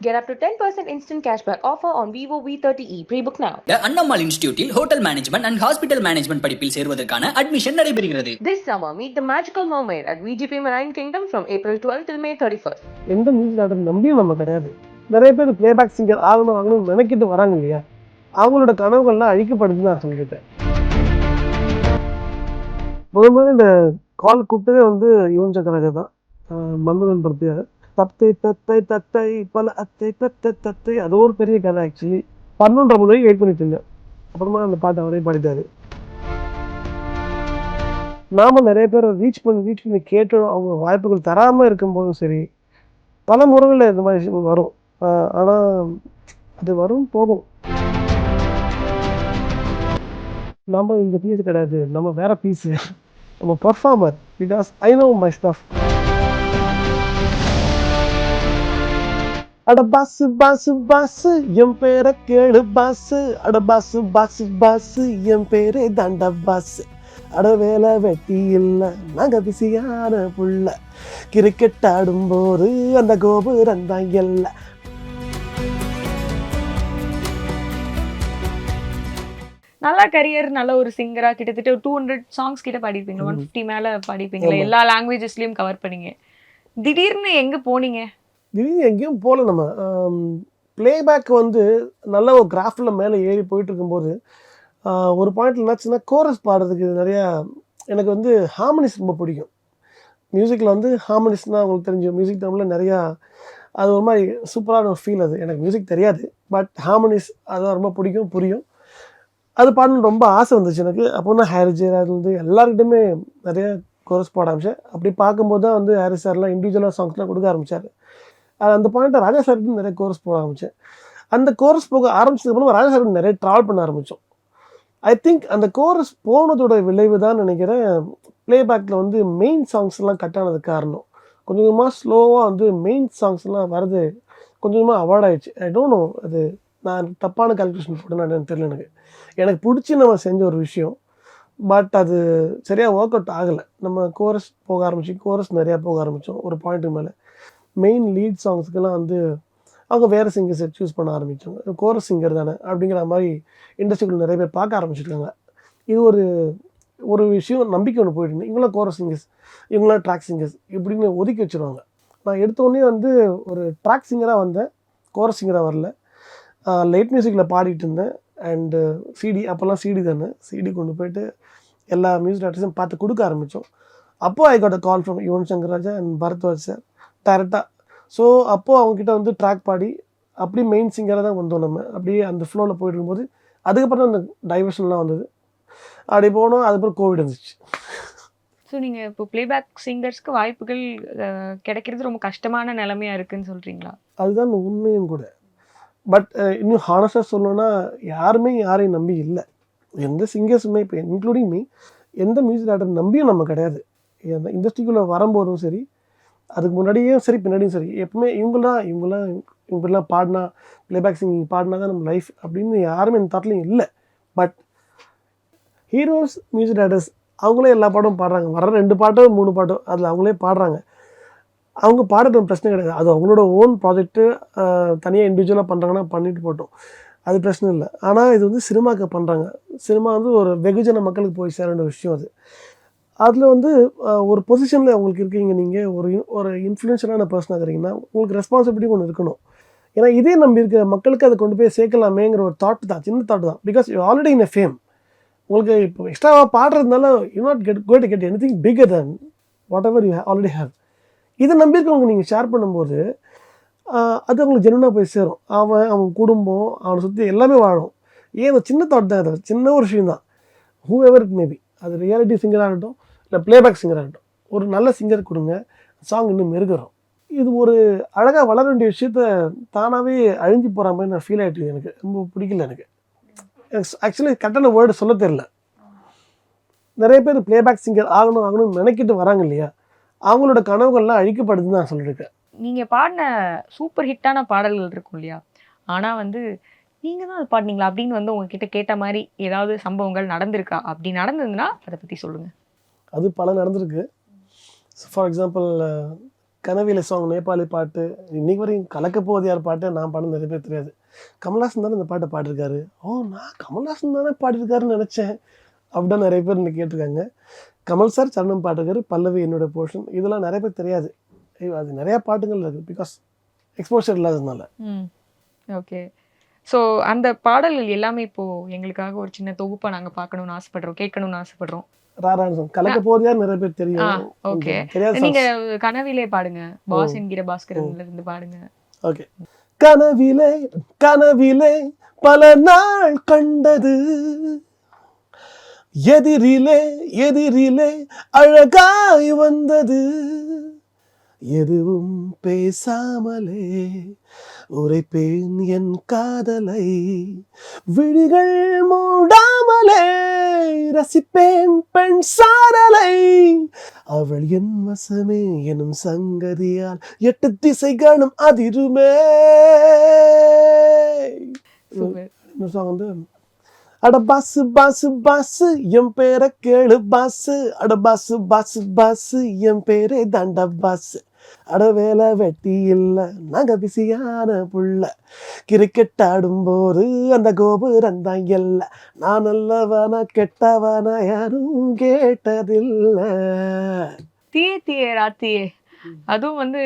Get up to 10% instant cashback offer on Vivo V30e. Pre-book now. The Annammal இன்ஸ்டிடியூட்டில் hotel management and hospital management படிப்பில் சேர்வதற்கான admission நடைபெறுகிறது This summer, meet the magical mermaid at VGP Marine Kingdom from April 12 till May 31st. எந்த music order நம்பியும் நம்ம கிடையாது நிறைய பேர் playback singer ஆகணும் ஆகணும்னு நினைக்கிட்டு வராங்க இல்லையா அவங்களோட கனவுகள்லாம் அழிக்கப்படுதுன்னு நான் சொல்லிட்டேன் முதல் முதல்ல இந்த கால் கூப்பிட்டதே வந்து யுவன் சக்கரராஜா தான் ஆஹ் மன்மதன் படத்தையாக தத்தை தத்தை தத்தை பல அத்தை தத்தை தத்தை. அது ஒரு பெரிய கதை ஆக்சுவலி பன்னெண்டரை மணி வரைக்கும் வெயிட் பண்ணிட்டு இருந்தேன் அப்புறமா அந்த பாட்டை அவரே பாடிட்டாரு. நாம நிறைய பேர் ரீச் பண்ணி ரீச் பண்ணி கேட்டோம். அவங்க வாய்ப்புகள் தராமல் இருக்கும்போதும் சரி பல முறைகளில் இந்த மாதிரி விஷயம் வரும். ஆனால் அது வரும் போகும். நம்ம இந்த பீஸ் கிடையாது. நம்ம வேற பீஸு நம்ம performer because I know my stuff அட பாசு பாசு பாசு என் பேரை கேளு பாசு. அட பாசு பாசு பாசு என் பேரே தாண்டா பாசு. அட வேலை வெட்டி இல்ல நாங்க பிஸியான புள்ள. கிரிக்கெட் ஆடும்போது அந்த கோபுரம் தான் எல்லை. நல்ல கரியர் நல்ல ஒரு சிங்கரா கிட்டத்தட்ட டூ ஹண்ட்ரட் சாங்ஸ் கிட்ட பாடிருப்பீங்க. ஒன் ஃபிஃப்டி மேல பாடிருப்பீங்களா. எல்லா லாங்குவேஜஸ்லயும் கவர் பண்ணீங்க. திடீர்னு எங்க போனீங்க? திடீர்னு எங்கேயும் போகல நம்ம. பிளேபேக் வந்து நல்ல ஒரு கிராஃபில் மேலே ஏறி போயிட்டு இருக்கும்போது ஒரு பாயிண்ட்ல என்னாச்சுன்னா கோரஸ் பாடுறதுக்கு நிறையா எனக்கு வந்து ஹார்மனிஸ் ரொம்ப பிடிக்கும். மியூசிக்கில் வந்து ஹார்மனிஸ்னால் உங்களுக்கு தெரிஞ்ச மியூசிக் தமிழில் நிறையா அது ஒரு மாதிரி சூப்பரான ஒரு ஃபீல் அது. எனக்கு மியூசிக் தெரியாது பட் ஹார்மனிஸ் அதான் ரொம்ப பிடிக்கும் புரியும். அது பாடணும்னு ரொம்ப ஆசை வந்துச்சு எனக்கு. அப்போ தான் ஹாரிஸ் வந்து எல்லாருக்கிட்டையுமே நிறைய கோரஸ் பாட ஆரம்பிச்சேன். அப்படி பார்க்கும்போது தான் வந்து ஹாரிஸ் சார்லாம் இண்டிவிஜுவலாக சாங்ஸ்லாம் கொடுக்க ஆரம்பிச்சார். அந்த பாயிண்ட்டை ராஜா சார்கிட்ட நிறைய கோர்ஸ் போட ஆரம்பித்தேன் அந்த கோர்ஸ் போக ஆரம்பிச்சதுக்கப்புறம் ராஜா சார் நிறைய ட்ராவல் பண்ண ஆரம்பித்தோம் ஐ திங்க் அந்த கோரஸ் போனதோட விளைவு தான் நினைக்கிறேன் ப்ளேபேக்கில் வந்து மெயின் சாங்ஸ்லாம் கட் ஆனதுக்கு காரணம். கொஞ்சம் கொஞ்சமாக ஸ்லோவாக வந்து மெயின் சாங்ஸ்லாம் வர்றது கொஞ்சம் கொஞ்சமாக அவாய்ட் ஆயிடுச்சு. ஐ டோன்ட் நோ அது நான் தப்பான கால்குலேஷன் போட்டேன்னு தெரியல எனக்கு. எனக்கு பிடிச்சி நம்ம செஞ்ச ஒரு விஷயம் பட் அது சரியாக ஒர்க் அவுட் ஆகலை. நம்ம கோரஸ் போக ஆரம்பிச்சு கோரஸ் நிறையா போக ஆரம்பித்தோம் ஒரு பாயிண்ட்டுக்கு மேலே. மெயின் லீட் சாங்ஸ்க்கெல்லாம் வந்து அவங்க வேறு சிங்கர்ஸை சூஸ் பண்ண ஆரம்பித்தாங்க கோரஸ் சிங்கர் தானே அப்படிங்கிற மாதிரி இண்டஸ்ட்ரிக்குள்ள நிறைய பேர் பார்க்க ஆரம்பிச்சிருக்காங்க. இது ஒரு ஒரு விஷயம் நம்பிக்கை ஒன்று போயிட்டு இருந்தது இவங்களாம் கோரஸ் சிங்கர்ஸ் இவங்களாம் ட்ராக் சிங்கர்ஸ் இப்படின்னு ஒதுக்கி வச்சிருவாங்க. நான் எடுத்தோடனே வந்து ஒரு ட்ராக் சிங்கராக வந்தேன். கோரஸ் சிங்கராக வரல. லைட் மியூசிக்கில் பாடிட்டு இருந்தேன். அண்டு சிடி அப்போல்லாம் சிடி தானே. சிடி கொண்டு போயிட்டு எல்லா மியூசிக் டேரக்டர்ஸும் பார்த்து கொடுக்க ஆரம்பித்தோம் அப்போ I got a call from Yuvan Shankar Raja and Bharadwaj sir டேரெக்டாக ஸோ அப்போது அவங்கக்கிட்ட வந்து ட்ராக் பாடி அப்படி மெயின் சிங்கராக தான் வந்தோம் நம்ம. அப்படியே அந்த ஃப்ளோவில் போயிட்டு இருக்கும்போது அதுக்கப்புறம் அந்த டைவர்ஷன்லாம் வந்தது. அப்படி போனோம் அதுக்கப்புறம் கோவிட் வந்துச்சு. ஸோ நீங்க இப்போ பிளேபேக் சிங்கர்ஸ்க்கு வாய்ப்புகள் கிடைக்கிறது ரொம்ப கஷ்டமான நிலைமையா இருக்குன்னு சொல்றீங்களா? அதுதான் உண்மையும் கூட. பட் இன்னும் ஹானஸ்டாக சொல்லணும்னா யாருமே யாரையும் நம்பி இல்லை. எந்த சிங்கர்ஸுமே இப்போ இன்க்ளூடிங் மீ எந்த மியூசிக் டேரக்டர் நம்பியும் நம்ம கிடையாது. இந்த இண்டஸ்ட்ரிக்குள்ளே வரும்போதும் சரி அதுக்கு முன்னாடியும் சரி பின்னாடியும் சரி. எப்பவுமே இவங்களாம் இவங்களாம் இவங்கெல்லாம் பாடினா பிளேபேக் சிங்கிங் பாடினா தான் நம்ம லைஃப் அப்படின்னு யாருமே இந்த தாட்லையும் இல்லை. பட் ஹீரோஸ் மியூசிக் டேரக்டர்ஸ் அவங்களே எல்லா பாட்டும் பாடுறாங்க. வர ரெண்டு பாட்டோ மூணு பாட்டோ அதில் அவங்களே பாடுறாங்க. அவங்க பாடுறது பிரச்சனை கிடையாது. அது அவங்களோட ஓன் ப்ராஜெக்ட்டு தனியாக இண்டிவிஜுவலாக பண்ணுறாங்கன்னா பண்ணிட்டு போட்டோம். அது பிரச்சனை இல்லை. ஆனால் இது வந்து சினிமாவுக்கு பண்ணுறாங்க சினிமா வந்து ஒரு வெகுஜன மக்களுக்கு போய் சேர வேண்டிய விஷயம் அது. அதில் வந்து ஒரு பொசிஷனில் உங்களுக்கு இருக்கீங்க நீங்கள் ஒரு ஒரு இன்ஃப்ளூயன்ஷியலான பர்சனாக இருக்கிறீங்கன்னா உங்களுக்கு ரெஸ்பான்சிபிலிட்டி ஒன்று இருக்கணும். ஏன்னா இதே நம்பி இருக்கிற மக்களுக்கு அதை கொண்டு போய் சேர்க்கலாமேங்கிற ஒரு தாட் தான் சின்ன தாட் தான். Because you already in a fame உங்களுக்கு இப்போ எக்ஸ்ட்ராவாக பாடுறதுனால you not get got get anything bigger than whatever you already have இதை நம்பியிருக்கவங்க நீங்கள் ஷேர் பண்ணும்போது அது அவங்களுக்கு ஜெனுவனாக போய் சேரும். அவன் அவன் குடும்பம் அவனை சுற்றி எல்லாமே வாழும். ஏன் அந்த சின்ன தாட் தான் அது? சின்ன ஒரு விஷயம் தான். ஹூ எவர் இட் மேபி அது ரியாலிட்டி சிங்கராக இருக்கட்டும் இல்லை ப்ளேபேக் சிங்கராக இருக்கட்டும் ஒரு நல்ல சிங்கர் கொடுங்க சாங் இன்னும் மெருகிறோம். இது ஒரு அழகாக வளர வேண்டிய விஷயத்த தானாகவே அழிஞ்சு போகிற மாதிரி நான் ஃபீல் ஆகிட்டு எனக்கு. ரொம்ப பிடிக்கல எனக்கு. ஆக்சுவலி கரெக்டான வேர்டு சொல்ல தெரில நிறைய பேர் ப்ளேபேக் சிங்கர் ஆகணும் ஆகணும்னு நினைக்கிட்டு வராங்க இல்லையா? அவங்களோட கனவுகள்லாம் அழிக்கப்படுதுன்னு நான் சொல்லியிருக்கேன். நீங்கள் பாடின சூப்பர் ஹிட்டான பாடல்கள் இருக்கும் இல்லையா? ஆனால் வந்து நீங்கள் தான் அது பாடினீங்களா? அப்படின்னு வந்து உங்ககிட்ட கேட்ட மாதிரி ஏதாவது சம்பவங்கள் நடந்திருக்கா? அப்படி நடந்ததுன்னா அதை பற்றி சொல்லுங்கள் அது பல நடந்திருக்கு. ஃபார் எக்ஸாம்பிள் கனவில சாங் நேபாளி பாட்டு இன்னைக்கு வரைக்கும் கலக்க பாட்டு நான் பாடம் நிறைய பேர் தெரியாது. கமல்ஹாசன் தானே இந்த பாட்டை பாடிருக்காரு ஓ நான் கமல்ஹாசன் தானே பாடிருக்காருன்னு நினச்சேன். அப்படிதான் நிறைய பேர் இன்னைக்கு கேட்டிருக்காங்க. கமல் சார் சரணம் பாட்டுக்காரு பல்லவி என்னோட போர்ஷன் இதெல்லாம் நிறைய பேர் தெரியாது. அது நிறையா பாட்டுகள் இருக்குது பிகாஸ் எக்ஸ்போஷர் இல்லாததுனால. ஓகே ஸோ அந்த பாடல்கள் எல்லாமே இப்போது எங்களுக்காக ஒரு சின்ன தொகுப்பாக நாங்கள் பார்க்கணும்னு ஆசைப்படுறோம் கேட்கணும்னு ஆசைப்படுறோம். ராரான சாங் கலக்க போவது யார் நிறைய பேர் தெரியும். ஓகே. நீங்க கனவிலே பாடுங்க. பாஸ் என்கிற பாஸ்கரன்ல இருந்து பாடுங்க. ஓகே. கனவிலே கனவிலே பல நாள் கண்டது. எதிரிலே எதிரிலே அழகாய் வந்தது. எதுவும் பேசாமலே உரைப்பேன் என் காதலை. விழிகள் மூடாமலே ரசிப்பேன் பெண் சாரலை. அவள் என் வசமே எனும் சங்கதியால் எட்டு திசைகளும் அதிருமே. இந்த சாங் வந்து அட பாசு பாசு பாசு என் பேரை கேளு பாசு. அட பாசு பாசு பாசு என் பேரே தண்ட பாசு. அட வேலை வெட்டி இல்ல நாங்க பிஸியான புள்ள. கிரிக்கெட் ஆடும்போது அந்த கோபுரம் தான் எல்ல. நான் நல்லவனா கெட்டவனா யாரும் கேட்டதில்லை. தீயே தீயே ராத்தியே அதுவும் வந்து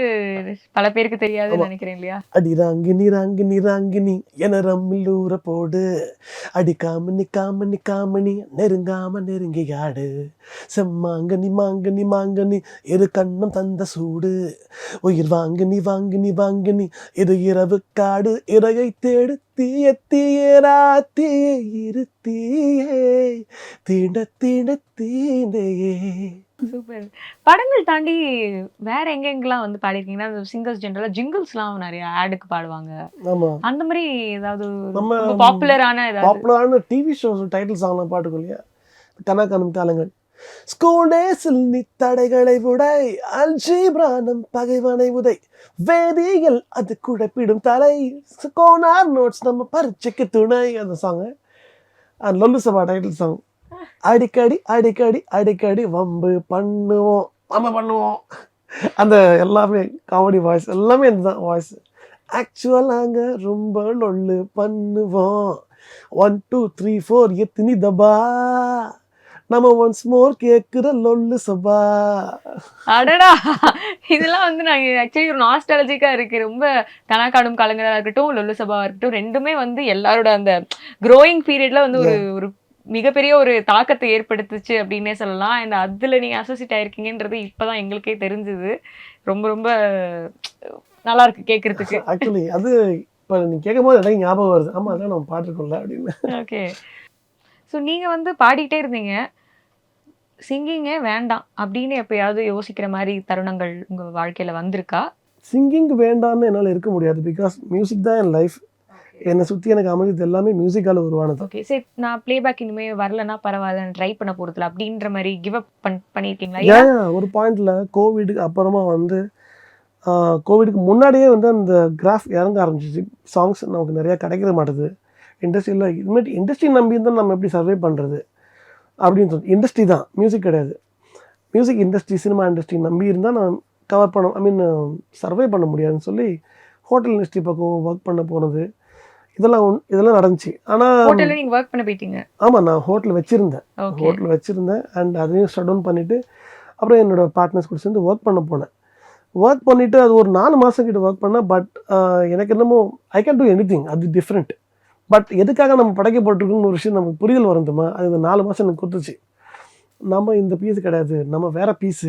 பல பேருக்கு தெரியாதுன்னு நினைக்கிறேன் இல்லையா? அடி ராங்கினி ராங்கினி ராங்கினி என ரம்மில் ஊற போடு. அடி காமனி காமனி காமனி நெருங்காம நெருங்கி ஆடு. செம்மாங்கனி மாங்கனி மாங்கனி இரு கண்ணம் தந்த சூடு. உயிர் வாங்கினி வாங்கினி வாங்கினி இது இரவு காடு. இறையை தேடு தீய தீய ராத்தியே இரு தீயே. தீண்ட தீண்ட தீண்டையே. சூப்பர். படங்கள் தாண்டி வேற எங்க எங்கெல்லாம் வந்து பாடிருக்கீங்கன்னா சிங்கர்ஸ் ஜென்ரலா ஜிங்கிள்ஸ்லாம் நிறைய ஆடுக்கு பாடுவாங்க. ஆமா. அந்த மாதிரி ஏதாவது நம்ம பாப்புலரான பாப்புலரான டிவி ஷோஸ் டைட்டில் சாங்லாம் பாட்டுக்கும் இல்லையா? கனா காணும் காலங்கள் ஸ்கூல் டேஸில் நீ தடைகளை உடை அல்ஜீப்ரானம் பகைவனை உதை. வேதியியல் அது குழப்பிடும் தலை. கோனார் நோட்ஸ் நம்ம பரீட்சைக்கு துணை. அந்த song Lollu Sabha title song அடிக்கடி அடிக்கடி அடிக்கடி வம்பு பண்ணுவோம். நம்ம பண்ணுவோம். அந்த எல்லாமே காமெடி வாய்ஸ் எல்லாமே இதுதான் வாய்ஸ் ஆக்சுவலாங்க ரொம்ப லொல்லு பண்ணுவோம். ஒன் டூ த்ரீ ஃபோர் எத்தினி தபா? நம்ம ஒன்ஸ் மோர் கேட்குற லொல்லு சபா? அடடா. இதெல்லாம் வந்து நான் ஆக்சுவலி ஒரு நாஸ்டாலஜிக்கா இருக்கு. ரொம்ப கனாக்காடும் காலங்களா இருக்கட்டும் லொல்லு சபாவா இருக்கட்டும் ரெண்டுமே வந்து எல்லாரோட அந்த க்ரோயிங் பீரியட்ல வந்து ஒரு ஒரு மிகப்பெரிய ஒரு தாக்கத்தை ஏற்படுத்துச்சு அப்படின்னே சொல்லலாம். அண்ட் அதுல நீங்க அசோசியேட் ஆயிருக்கீங்கன்றது இப்பதான் எங்களுக்கே தெரிஞ்சது. ரொம்ப ரொம்ப நல்லா இருக்கு கேட்கறதுக்கு ஆக்சுவலி அது இப்போ நீ கேட்கும் போது எனக்கு ஞாபகம் வருது. ஆமாம் அதான் நம்ம பாட்டுருக்கோம்ல அப்படின்னு. ஓகே ஸோ நீங்க வந்து பாடிக்கிட்டே இருந்தீங்க. சிங்கிங்கே வேண்டாம் அப்படின்னு எப்பயாவது யோசிக்கிற மாதிரி தருணங்கள் உங்க வாழ்க்கையில வந்திருக்கா? சிங்கிங் வேண்டாம்னு என்னால் இருக்க முடியாது பிகாஸ் மியூசிக் தான் என் லைஃப் என்னை சுற்றி எனக்கு அமைஞ்சது எல்லாமே மியூசிக்கால் உருவானது. ஓகே சரி நான் ப்ளேபேக் இனிமே வரலன்னா பரவாயில்ல ட்ரை பண்ண போறதுல அப்படின்ற மாதிரி கிவ் அப் பண் பண்ணியிருக்கீங்களா ஏன் ஒரு பாயிண்ட்ல கோவிடுக்கு அப்புறமா வந்து கோவிடுக்கு முன்னாடியே வந்து அந்த கிராஃப் இறங்க ஆரம்பிச்சிச்சு. சாங்ஸ் நமக்கு நிறையா கிடைக்கிற மாட்டுது. இண்டஸ்ட்ரியில் இதுமாரி இண்டஸ்ட்ரி நம்பி இருந்தால் நம்ம எப்படி சர்வே பண்ணுறது அப்படின்னு சொல்லி இண்டஸ்ட்ரி தான் மியூசிக் கிடையாது. மியூசிக் இண்டஸ்ட்ரி சினிமா இண்டஸ்ட்ரி நம்பி இருந்தால் நான் கவர் பண்ண ஐ மீன் சர்வே பண்ண முடியாதுன்னு சொல்லி ஹோட்டல் இண்டஸ்ட்ரி பக்கம் ஒர்க் பண்ண போனது. இதெல்லாம் இதெல்லாம் நடந்துச்சு. ஆனால் ஹோட்டல்ல நீங்க ஒர்க் பண்ண போயிட்டீங்க. ஆமாம் நான் ஹோட்டல் வச்சுருந்தேன். ஓகே ஹோட்டல் வச்சுருந்தேன். அண்ட் அதையும் ஷட் டவுன் பண்ணிவிட்டு அப்புறம் என்னோட பார்ட்னர்ஸ் கூட சேர்ந்து ஒர்க் பண்ண போனேன். ஒர்க் பண்ணிவிட்டு அது ஒரு நாலு மாதம் கிட்ட ஒர்க் பண்ணேன். பட் எனக்கு என்னமோ ஐ கேன் டூ எனி அது டிஃப்ரெண்ட் பட் எதுக்காக நம்ம படைக்கப்பட்டிருக்குன்னு ஒரு விஷயம் நமக்கு புரிதல் வருந்துமா அது இந்த நாலு மாதம் எனக்கு கொடுத்துச்சு. நம்ம இந்த பீஸ் கிடையாது. நம்ம வேற பீஸு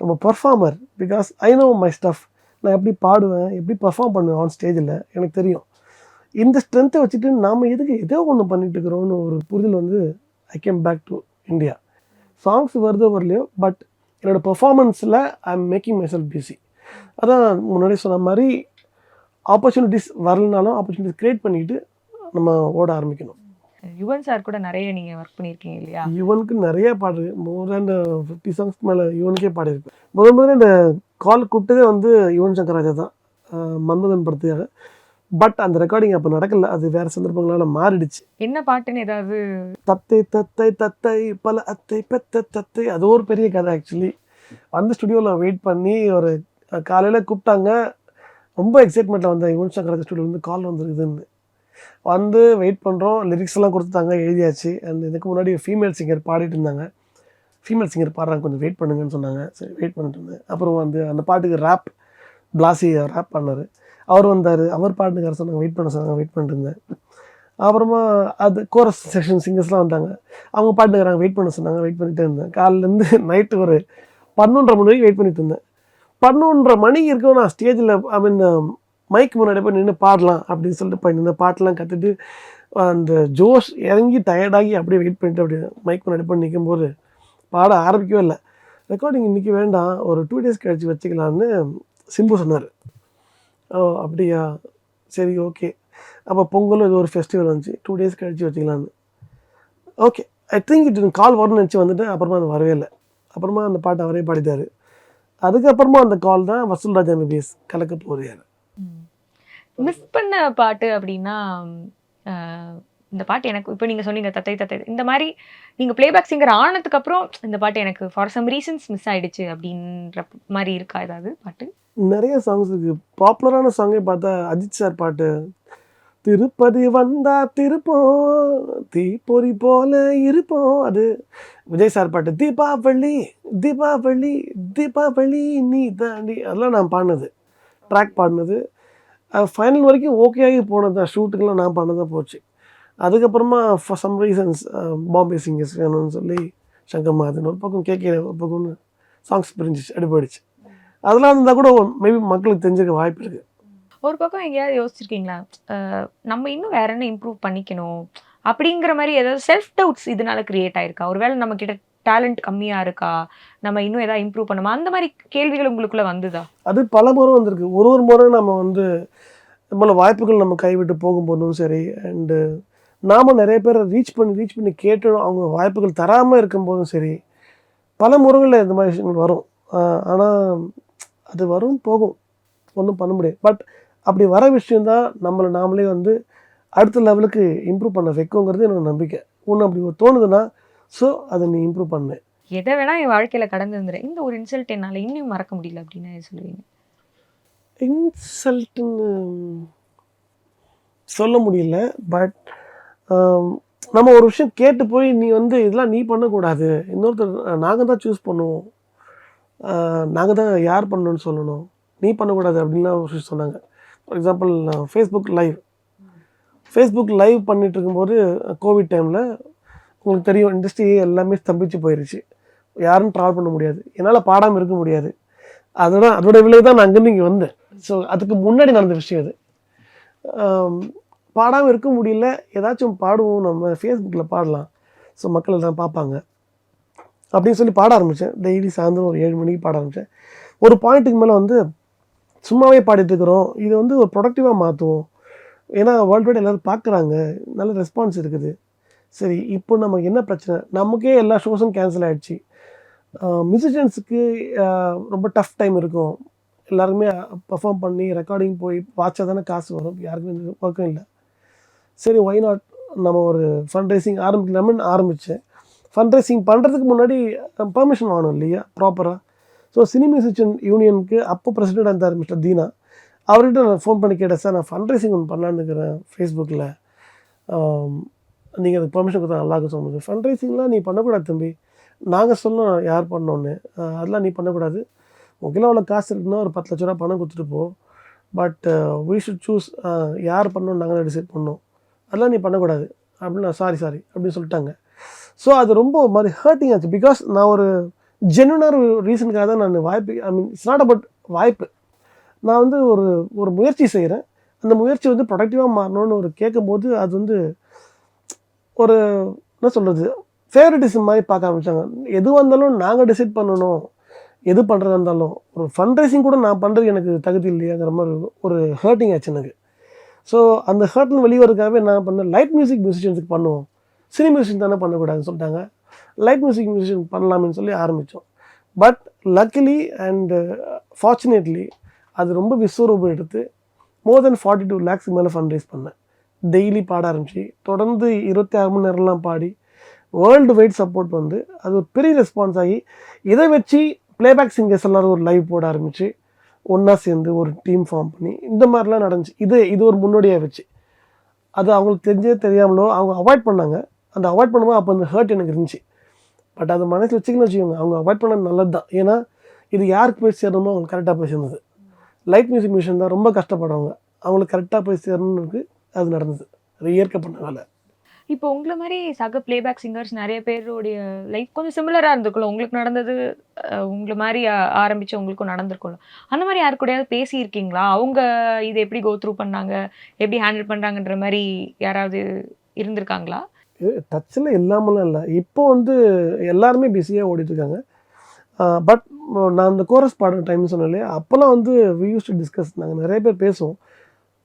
நம்ம performer because I know my stuff நான் எப்படி பாடுவேன் எப்படி பர்ஃபார்ம் பண்ணுவேன் ஆன் ஸ்டேஜில் எனக்கு தெரியும். இந்த ஸ்ட்ரென்த்தை வச்சுட்டு நாம் எதுக்கு ஏதோ ஒன்று பண்ணிட்டு இருக்கிறோம்னு ஒரு புரிதல் வந்து I came back to India songs வருதோ வரலையோ பட் என்னோட பெர்ஃபார்மன்ஸில் I am making myself busy அதான் முன்னாடி சொன்ன மாதிரி ஆப்பர்ச்சுனிட்டிஸ் வரலனாலும் ஆப்பர்ச்சுனிட்டிஸ் க்ரியேட் பண்ணிட்டு நம்ம ஓட ஆரம்பிக்கணும். யுவன் சார் கூட நிறைய நீங்க ஒர்க் பண்ணியிருக்கீங்க இல்லையா? யுவனுக்கு நிறைய பாடு மோர் தேன் ஃபிஃப்டி சாங்ஸ் மேலே யுவனுக்கே பாடியிருப்பேன் முதல் முதல்ல இந்த கால் கூப்பிட்டதே வந்து யுவன் சங்கர் ராஜா தான் மன்மதன் படத்துக்காக. பட் அந்த ரெக்கார்டிங் அப்போ நடக்கல அது வேறு சந்தர்ப்பங்களால மாறிடுச்சு. என்ன பாட்டுன்னு ஏதாவது? தத்தை தத்தை தத்தை பல அத்தை பெத்த தத்தை அது ஒரு பெரிய கதை ஆக்சுவலி வந்து ஸ்டுடியோவில் வெயிட் பண்ணி ஒரு காலையில் கூப்பிட்டாங்க. ரொம்ப எக்ஸைட்மெண்ட்டில் வந்தேன். யுவன் சங்கர் ஸ்டுடியோ வந்து கால் வந்துருக்குதுன்னு. வந்து வெயிட் பண்ணுறோம் லிரிக்ஸ் எல்லாம் கொடுத்துட்டாங்க எழுதியாச்சு. அண்ட் இதுக்கு முன்னாடி ஃபீமேல் சிங்கர் பாடிட்டு இருந்தாங்க. ஃபீமேல் சிங்கர் பாடுறாங்க. கொஞ்சம் வெயிட் பண்ணுங்கன்னு சொன்னாங்க. சரி வெயிட் பண்ணிட்டு இருந்தேன். அப்புறம் வந்து அந்த பாட்டுக்கு ரேப் பிளாசி ரேப் பண்ணார். அவர் வந்தார் அவர் பாட்டுக்கார சொன்னாங்க வெயிட் பண்ண சொன்னாங்க வெயிட் பண்ணிட்டு அப்புறமா அது கோரஸ் செக்ஷன் சிங்கர்ஸ்லாம் வந்தாங்க. அவங்க பாட்டுக்கிறாங்க வெயிட் பண்ண சொன்னாங்க வெயிட் பண்ணிட்டு இருந்தேன். காலிலேருந்து நைட்டு ஒரு பன்னொன்றரை மணி வரைக்கும் வெயிட் பண்ணிட்டு இருந்தேன். பன்னொன்றரை மணிக்கு இருக்கும் நான் ஸ்டேஜில் ஐ மீன் மைக் முன்னாடி போய் நின்று பாடலாம் அப்படின்னு சொல்லிட்டு போய் நின்று பாட்டெலாம் கற்றுட்டு அந்த ஜோஷ் இறங்கி டயர்டாகி அப்படியே வெயிட் பண்ணிட்டு அப்படியே மைக் முன்னாடி போய் நிற்கும்போது பாட ஆரம்பிக்கவே இல்லை. ரெக்கார்டிங் இன்றைக்கி வேண்டாம் ஒரு டூ டேஸ் கழிச்சு வச்சுக்கலான்னு சிம்பு சொன்னார். ஓ அப்படியா? சரி ஓகே அப்போ பொங்கலும் இது ஒரு ஃபெஸ்டிவல் வந்துச்சு. டூ டேஸ் கழிச்சு வச்சுக்கலான்னு okay I think it call வரும்னு நினச்சி வந்துட்டு அப்புறமா அது வரவே இல்லை. அப்புறமா அந்த பாட்டு அவரே பாடிட்டார். அதுக்கப்புறமா அந்த கால் தான் வசூல் ராஜா எம்பிபிஎஸ் கலக்க போகுது மிஸ் பண்ண பாட்டு அப்படின்னா இந்த பாட்டு எனக்கு இப்போ நீங்கள் சொன்னீங்க தத்தை தத்தை. இந்த மாதிரி நீங்கள் பிளேபேக் சிங்கர் ஆனதுக்கப்புறம் இந்த பாட்டு எனக்கு ஃபார் சம் ரீசன்ஸ் மிஸ் ஆகிடுச்சு அப்படின்ற மாதிரி இருக்கா ஏதாவது பாட்டு? நிறைய சாங்ஸ் இருக்குது பாப்புலரான சாங்கே பார்த்தா அஜித் சார் பாட்டு. திருப்பதி வந்தா திருப்போம் தீப்பொறி போல இருப்போம். அது விஜய் சார் பாட்டு. தீபாவளி தீபாவளி தீபாவளி நீ தாண்டி. அதெல்லாம் நான் பாடினது. ட்ராக் பாடினது. ஃபைனல் வரைக்கும் ஓகே ஆகி போனது தான். ஷூட்டுக்கெலாம் நான் பண்ணதான் போச்சு. அதுக்கப்புறமா for some reasons Bombay singers வேணும்னு சொல்லி சங்கர் மாதன் ஒரு பக்கம் கேட்க ஒரு பக்கம்னு சாங்ஸ் பிரிஞ்சிச்சு அடிபடிச்சு. அதெல்லாம் இருந்தால் கூட மேபி மக்களுக்கு தெரிஞ்சுக்க வாய்ப்பு இருக்குது ஒரு பக்கம் எங்கேயாவது யோசிச்சிருக்கீங்களா? நம்ம இன்னும் வேற என்ன இம்ப்ரூவ் பண்ணிக்கணும்? அப்படிங்கிற மாதிரி ஏதாவது செல்ஃப் டவுட்ஸ் இதனால கிரியேட் ஆயிருக்கா? ஒருவேளை நம்ம கிட்ட டேலண்ட் கம்மியா இருக்கா? நம்ம இன்னும் ஏதாவது இம்ப்ரூவ் பண்ணுமா அந்த மாதிரி கேள்விகள் உங்களுக்குள்ள வந்துதா? அது பல முறை வந்திருக்கு. ஒரு ஒரு முறை நம்ம வந்து நம்மள வாய்ப்புகள் நம்ம கைவிட்டு போகும்போதும் சரி அண்டு நாம் நிறைய பேரை ரீச் பண்ணி ரீச் பண்ணி கேட்டு அவங்க வாய்ப்புகள் தராமல் இருக்கும்போதும் சரி பல முறைகளில் இந்த மாதிரி விஷயங்கள் வரும். ஆனால் அது வரும் போகும். ஒன்றும் பண்ண முடியாது. பட் அப்படி வர விஷயந்தான் நம்மளை நாமளே வந்து அடுத்த லெவலுக்கு இம்ப்ரூவ் பண்ண வைக்குங்கிறது என்னோட நம்பிக்கை. ஒன்று அப்படி தோணுதுன்னா ஸோ அதை நீ இம்ப்ரூவ் பண்ணு. எதை வேணா என் வாழ்க்கையில கடந்து வந்துடுறேன் இந்த ஒரு இன்சல்ட் என்னால இன்னும் மறக்க முடியல அப்படின்னு சொல்லுவீங்க. இன்சல்ட்டுன்னு சொல்ல முடியல. பட் நம்ம ஒரு விஷயம் கேட்டு போய் நீ வந்து இதெல்லாம் நீ பண்ணக்கூடாது. இன்னொருத்தர் நாங்கள் தான் சூஸ் பண்ணுவோம். நாங்கள் தான் யார் பண்ணணும்னு சொல்லணும். நீ பண்ணக்கூடாது அப்படின்லாம் ஒரு விஷயம் சொன்னாங்க. For example Facebook live Facebook live பண்ணிட்டு இருக்கும்போது கோவிட் டைமில் உங்களுக்கு தெரியும் இண்டஸ்ட்ரி எல்லாமே ஸ்தம்பிச்சு போயிடுச்சு யாரும் ட்ராவல் பண்ண முடியாது. என்னால் பாடாமல் இருக்க முடியாது. அதுதான் அதோட விளைவு தான் நான் அங்கேருந்து இங்கே வந்தேன். ஸோ அதுக்கு முன்னாடி நடந்த விஷயம் அது. பாடாமல் இருக்க முடியல. ஏதாச்சும் பாடுவோம் நம்ம ஃபேஸ்புக்கில் பாடலாம். ஸோ மக்கள் எல்லாம் பார்ப்பாங்க. அப்படின்னு சொல்லி பாட ஆரம்பித்தேன் டெய்லி சாயந்தரம் ஒரு ஏழு மணிக்கு பாட ஆரம்பித்தேன் ஒரு பாயிண்ட்டுக்கு மேலே வந்து சும்மாவே பாடிட்டுருக்குறோம் இது வந்து ஒரு ப்ரொடக்டிவாக மாற்றுவோம் ஏன்னா வேர்ல்டு வைட் எல்லோரும் பார்க்குறாங்க நல்ல ரெஸ்பான்ஸ் இருக்குது. சரி இப்போ நமக்கு என்ன பிரச்சனை? நமக்கே எல்லா ஷோஸும் கேன்சல் ஆகிடுச்சு மியூசிஷியன்ஸுக்கு ரொம்ப டஃப் டைம் இருக்கும். எல்லாருமே பர்ஃபார்ம் பண்ணி ரெக்கார்டிங் போய் வாட்சா தானே காசு வரும். யாருக்குமே ஒர்க்கும் இல்லை. சரி ஒய் நாட் நம்ம ஒரு ஃபண்ட் ரைசிங் ஆரம்பிக்கலாம்னு ஆரம்பித்தேன் ஃபண்ட் ரைசிங் பண்ணுறதுக்கு முன்னாடி பர்மிஷன் வாங்கணும் இல்லையா? ப்ராப்பராக ஸோ சினி சிச்சன் யூனியனுக்கு அப்போ பிரசிடென்ட் இருந்தார் மிஸ்டர் தீனா. அவர்கிட்ட நான் ஃபோன் பண்ணி கேட்டேன் சார் நான் ஃபண்ட் ரைசிங் ஒன்று பண்ணலான்னு இருக்கிறேன் ஃபேஸ்புக்கில் நீங்கள் அதுக்கு பர்மிஷன் கொடுத்தா நல்லா இருக்கும் சொல்லுங்கள் ஃபண்ட் ரைசிங்லாம் நீ பண்ணக்கூடாது தம்பி. நாங்கள் சொல்லணும் யார் பண்ணோன்னு. அதெல்லாம் நீ பண்ணக்கூடாது. உங்களால் அவ்வளோ காசு இருக்குன்னா ஒரு பத்து லட்ச ரூபா பணம் கொடுத்துட்டு போ. பட் வி ஷுட் சூஸ் யார் பண்ணணும் நாங்கள் டிசைட் பண்ணோம். அதெல்லாம் நீ பண்ணக்கூடாது. அப்படின்னு சாரி சாரி அப்படின்னு சொல்லிட்டாங்க. ஸோ அது ரொம்ப ஒரு மாதிரி ஹர்ட்டிங் ஆச்சு. பிகாஸ் நான் ஒரு ஜென்வனான ரீசனுக்காக தான் நான் வாய்ப்பு I mean it's not about வாய்ப்பு. நான் வந்து ஒரு ஒரு முயற்சி செய்கிறேன் அந்த முயற்சி வந்து ப்ரொடக்டிவாக மாறணும்னு ஒரு கேட்கும்போது அது வந்து ஒரு என்ன சொல்கிறது ஃபேவரட்டிசம் மாதிரி பார்க்க ஆரம்பித்தாங்க எதுவாக இருந்தாலும் நாங்கள் டிசைட் பண்ணணும். எது பண்ணுறதா இருந்தாலும். ஒரு ஃபண்ட் ரைசிங் கூட நான் பண்ணுறது எனக்கு தகுதி இல்லையாங்கிற மாதிரி ஒரு ஹர்ட்டிங் ஆச்சு எனக்கு. ஸோ அந்த ஹர்ட்னு வெளிவரதுக்காகவே நான் பண்ணேன் லைட் மியூசிக் மியூசிஷியன்ஸுக்கு பண்ணுவோம். சினி மியூசிக் தானே பண்ணக்கூடாதுன்னு சொல்லிட்டாங்க. லைட் மியூசிக் மியூசிஷியன் பண்ணலாம்னு சொல்லி ஆரம்பித்தோம். பட் லக்கிலி அண்டு ஃபார்ச்சுனேட்லி அது ரொம்ப விஸ்வரூபம் எடுத்து மோர் தென் ஃபார்ட்டி டூ லேக்ஸ்க்கு மேலே ஃபண்ட் ரைஸ் பண்ணேன். டெய்லி பாட ஆரம்பிச்சு தொடர்ந்து இருபத்தி ஆறு மணி நேரம்லாம் பாடி வேர்ல்டு வைட் சப்போர்ட் வந்து அது ஒரு பெரிய ரெஸ்பான்ஸ் ஆகி இதை வச்சு பிளேபேக் சிங்கர்ஸ் எல்லாரும் ஒரு லைவ் போட ஆரம்பிச்சு ஒன்றா சேர்ந்து ஒரு டீம் ஃபார்ம் பண்ணி இந்த மாதிரிலாம் நடந்துச்சு. இது இது ஒரு முன்னோடியாக வச்சு. அது அவங்களுக்கு தெரிஞ்சே தெரியாமலோ அவங்க அவாய்ட் பண்ணாங்க. அந்த அவாய்ட் பண்ணும்போது அப்போ அந்த ஹர்ட் எனக்கு இருந்துச்சு. பட் அது மனசில் வச்சுக்கணும்னு வச்சுக்கோங்க. அவங்க அவாய்ட் பண்ணது நல்லது தான் ஏன்னா இது யாருக்கு போய் சேரணுமோ அவங்களுக்கு கரெக்டாக போய் சேர்ந்தது லைட் மியூசிக் மிஷின் தான் ரொம்ப கஷ்டப்படுறவங்க. அவங்களுக்கு கரெக்டாக போய் சேரணும்னு அது நடந்தது. அது இயற்கை பண்ண வேலை. இப்போ உங்களை மாதிரி சக பிளேபேக் சிங்கர்ஸ் நிறைய பேருடைய லைஃப் கொஞ்சம் சிமிலராக இருந்திருக்கும்ல. உங்களுக்கு நடந்தது உங்களை மாதிரி ஆரம்பித்து உங்களுக்கும் நடந்திருக்கும்ல. அந்த மாதிரி யாரு கூடயாவது பேசியிருக்கீங்களா? அவங்க இதை எப்படி கோ த்ரூ பண்ணாங்க? எப்படி ஹேண்டில் பண்ணுறாங்கன்ற மாதிரி யாராவது இருந்திருக்காங்களா? டச்சில் இல்லாமலாம் இல்லை. இப்போ வந்து எல்லாருமே பிஸியாக ஓடிட்டுருக்காங்க. பட் நான் அந்த கோரஸ் பாடுற டைம் சொன்னேன் இல்லையா? அப்போல்லாம் வந்து வி யூஸ் டு டிஸ்கஸ் நாங்கள் நிறைய பேர் பேசுவோம்.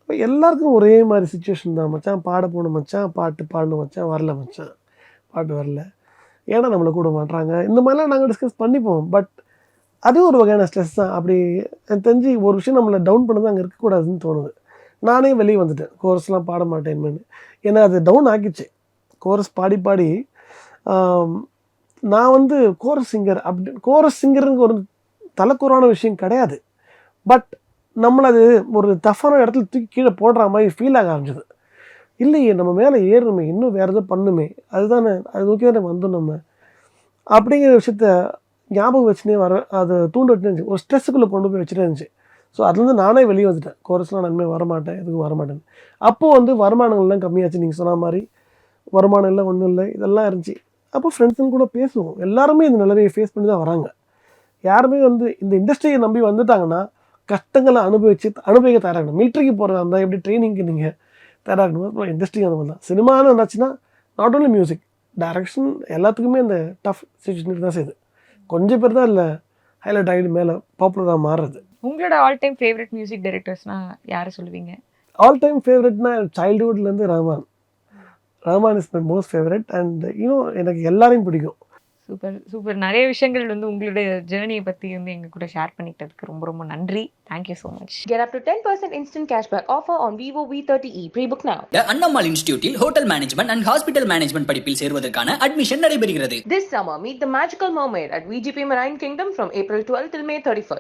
இப்போ எல்லாருக்கும் ஒரே மாதிரி சுச்சுவேஷன் தான். மச்சான் பாட போகணும் மச்சான் பாட்டு பாடணும் மச்சான் வரல மச்சான். பாட்டு வரல. ஏன்னா நம்மளை கூட மாட்டுறாங்க? இந்த மாதிரிலாம் நாங்கள் டிஸ்கஸ் பண்ணிப்போம். பட் அது ஒரு வகையான ஸ்ட்ரெஸ் தான். அப்படி எனக்கு தெரிஞ்சு ஒரு விஷயம் நம்மளை டவுன் பண்ணது அங்கே இருக்கக்கூடாதுன்னு தோணுது. நானே வெளியே வந்துட்டேன். கோர்ஸ்லாம் பாட மாட்டேன்னு ஏன்னா அது டவுன் ஆக்கிச்சு கோரஸ் பாடி பாடி நான் வந்து கோரஸ் சிங்கர் அப்படி கோரஸ் சிங்கருங்க ஒரு தலைக்குறான விஷயம் கிடையாது. பட் நம்மளை அது ஒரு தஃபான இடத்துல தூக்கி கீழே போடுற மாதிரி ஃபீல் ஆக ஆரம்பிச்சது. இல்லையே நம்ம மேலே ஏறணுமே இன்னும் வேறு எதுவும் பண்ணுமே அதுதானே அது நோக்கி தானே வந்தோம் நம்ம. அப்படிங்கிற விஷயத்த ஞாபகம் வச்சுனே வர அதை தூண்ட வச்சுருந்துச்சு ஒரு ஸ்ட்ரெஸ்ஸுக்குள்ளே கொண்டு போய் வச்சுட்டே இருந்துச்சு. ஸோ அதுலேருந்து நானே வெளியே வந்துட்டேன். கோரஸ்லாம் நன்மை வரமாட்டேன் எதுக்கும் வரமாட்டேன் அப்போது வந்து வருமானங்கள்லாம் கம்மியாச்சு நீங்கள் சொன்ன மாதிரி. வருமானம் இல்லை ஒன்றும் இல்லை இதெல்லாம் இருந்துச்சு. அப்போ ஃப்ரெண்ட்ஸுங்க கூட பேசுவோம். எல்லாருமே இந்த நிலைமையை ஃபேஸ் பண்ணி தான் வராங்க. யாருமே வந்து இந்த இண்டஸ்ட்ரியை நம்பி வந்துட்டாங்கன்னா கஷ்டங்களை அனுபவிச்சு அனுபவிக்க தயாராகணும். மிலிட்ரிக்கு போகிறதா இருந்தால் எப்படி ட்ரைனிங்க்கு நீங்கள் தயாராகணும்? அப்புறம் இண்டஸ்ட்ரி அந்த மாதிரி தான் சினிமான்னு என்னாச்சுன்னா நாட் ஓன்லி மியூசிக் டைரக்ஷன் எல்லாத்துக்குமே இந்த டஃப் சுச்சுவேஷன் தான் செய்யுது. கொஞ்சம் பேர் தான் இல்லை ஹைலைட் ஆகிட்டு மேலே பாப்புலராக மாறுறது. உங்களோட ஆல் டைம் ஃபேவரட் மியூசிக் டைரக்டர்ஸ்னா யாரை சொல்லுவீங்க? ஆல் டைம் ஃபேவரட்னா சைல்டுஹுட்லேருந்து Rahman Rahman is my most favourite and இன்னும் எனக்கு எல்லாரையும் பிடிக்கும் சூப்பர் சூப்பர் நிறைய விஷயங்கள் வந்து உங்களுடைய ஜேர்னியை பத்தி வந்து எங்க கூட ஷேர் பண்ணிக்கிட்டதுக்கு ரொம்ப ரொம்ப நன்றி thank you so much Get up to 10% instant cashback offer on Vivo V30e. Pre-book now. The Annammal இன்ஸ்டிடியூட்டில் hotel management and hospital management படிப்பில் சேர்வதற்கான அட்மிஷன் நடைபெறுகிறது This summer, meet the magical mermaid at VGP Marine Kingdom from April 12 till May 31st.